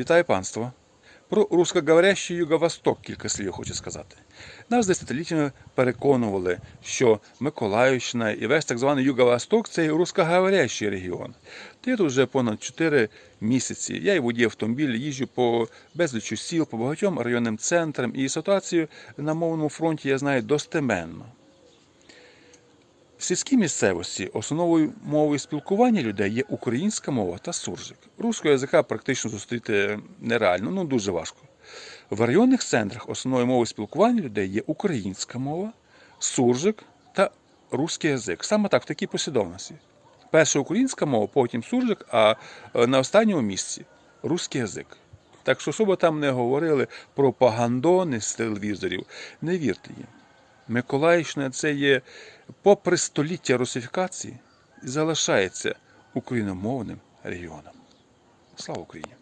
Вітаю панство! Про русскоговорящий Юго-Восток кілька слів хочу сказати. Нас десятиліттями переконували, що Миколаївщина і весь так званий Юго-Восток це і русскоговорящий регіон. Я тут вже понад 4 місяці. Я і водій автомобіль їжджу по безлічу сіл, по багатьом районним центрам, і ситуацію на мовному фронті я знаю достеменно. В сільській місцевості основною мовою спілкування людей є українська мова та суржик. Руського язика практично зустріти нереально, ну дуже важко. В районних центрах основною мовою спілкування людей є українська мова, суржик та русський язик. Саме так, в такій послідовності. Перша українська мова, потім суржик, а е, на останньому місці русський язик. Так що, що би там не говорили пропагандони з телевізорів, не вірте їм. Миколаївщина це є, попри століття русифікації, і залишається україномовним регіоном. Слава Україні!